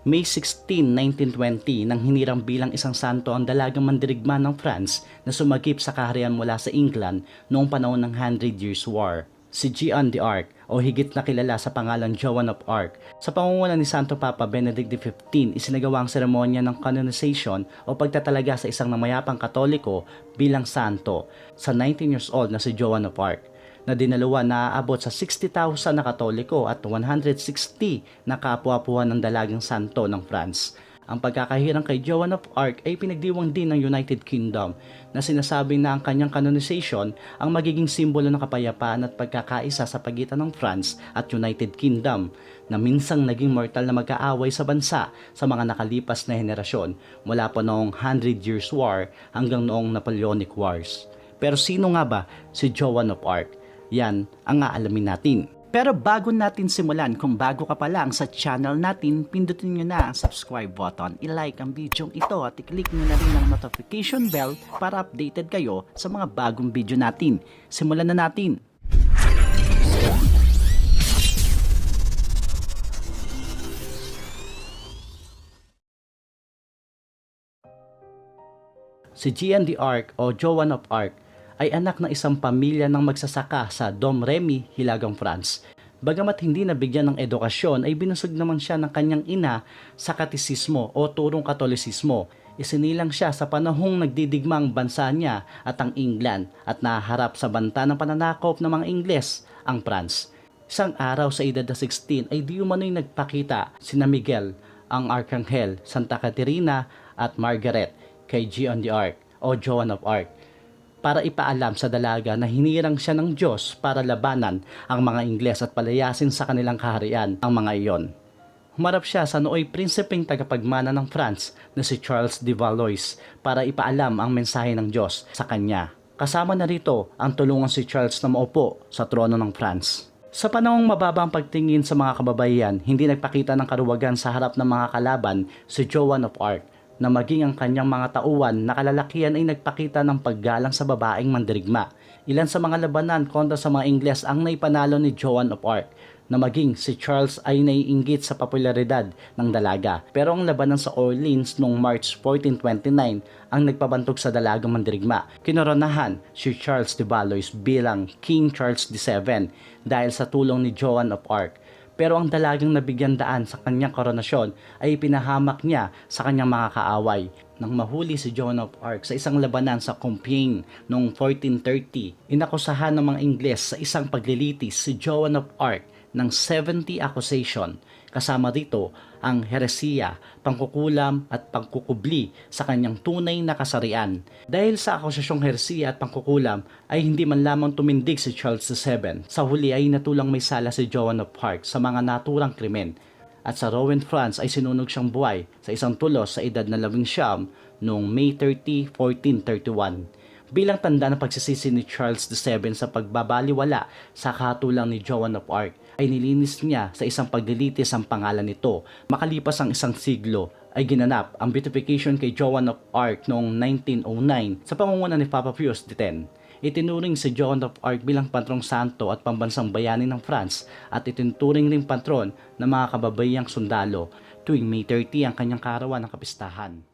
May 16, 1920 nang hinirang bilang isang santo ang dalagang mandirigma ng France na sumagip sa kaharian mula sa England noong panahon ng Hundred Years' War. Si Jean d'Arc o higit na kilala sa pangalan Joan of Arc. Sa pangunguna ni Santo Papa Benedict XV, isinagawa ang seremonya ng canonization o pagtatalaga sa isang namayapang katoliko bilang santo sa 19 years old na si Joan of Arc na dinalawa na aabot sa 60,000 na katoliko at 160 na kapwa-puhan ng dalagang santo ng France. Ang pagkakahirang kay Joan of Arc ay pinagdiwang din ng United Kingdom na sinasabi na ang kanyang canonization ang magiging simbolo ng kapayapaan at pagkakaisa sa pagitan ng France at United Kingdom na minsang naging mortal na mag-aaway sa bansa sa mga nakalipas na henerasyon mula pa noong Hundred Years' War hanggang noong Napoleonic Wars. Pero sino nga ba si Joan of Arc? Yan ang aalamin natin. Pero bago natin simulan, kung bago ka pa lang sa channel natin, pindutin nyo na ang subscribe button, ilike ang video ito at i-click nyo na rin ang notification bell para updated kayo sa mga bagong video natin. Simulan na natin! Si Gian d'Arc o Joan of Arc ay anak ng isang pamilya ng magsasaka sa Dom Remy, Hilagang France. Bagamat hindi nabigyan ng edukasyon ay binusog naman siya ng kanyang ina sa katisismo o turong katolisismo. Isinilang siya sa panahong nagdidigma ang bansa niya at ang England at naharap sa banta ng pananakop ng mga Ingles, ang France. Isang araw sa edad na 16 ay di umano'y nagpakita sina Miguel, ang Arkanghel, Santa Caterina at Margaret kay Gian d'Arc o Joan of Arc para ipaalam sa dalaga na hinirang siya ng Diyos para labanan ang mga Ingles at palayasin sa kanilang kaharian ang mga iyon. Humarap siya sa nooy prinsipeng tagapagmana ng France na si Charles de Valois para ipaalam ang mensahe ng Diyos sa kanya. Kasama na rito ang tulungan si Charles na maupo sa trono ng France. Sa panahong mababa ang pagtingin sa mga kababayan, hindi nagpakita ng karuwagan sa harap ng mga kalaban si Joan of Arc na maging ang kanyang mga tauhan na kalalakihan ay nagpakita ng paggalang sa babaeng mandirigma. Ilan sa mga labanan kontra sa mga Ingles ang naipanalo ni Joan of Arc na maging si Charles ay naiinggit sa popularidad ng dalaga. Pero ang labanan sa Orleans noong March 1429 ang nagpabantog sa dalagang mandirigma. Kinoronahan si Charles de Valois bilang King Charles VII dahil sa tulong ni Joan of Arc pero ang dalagang nabigyan daan sa kanyang koronasyon ay pinahamak niya sa kanyang mga kaaway nang mahuli si Joan of Arc sa isang labanan sa Compiègne noong 1430. Inakusahan ng mga Ingles sa isang paglilitis si Joan of Arc ng 70 accusation kasama dito ang heresiya, pangkukulam at pangkukubli sa kanyang tunay na kasarian. Dahil sa akusasyong heresiya at pangkukulam ay hindi man lamang tumindig si Charles VII. Sa huli ay natulang may sala si Joan of Arc sa mga naturang krimen. At sa Rouen, France ay sinunog siyang buhay sa isang tulos sa edad na labing siyam noong May 30, 1431 bilang tanda ng pagsisisi ni Charles VII sa pagbabaliwala sa kahatulang ni Joan of Arc ay nilinis niya sa isang paglilitis ang pangalan nito. Makalipas ang isang siglo ay ginanap ang beatification kay Joan of Arc noong 1909 sa pangunguna ni Papa Pius X. Itinuring si Joan of Arc bilang patrong santo at pambansang bayani ng France at itinuring ring patron ng mga kababayang sundalo tuwing May 30 ang kanyang karawan ng kapistahan.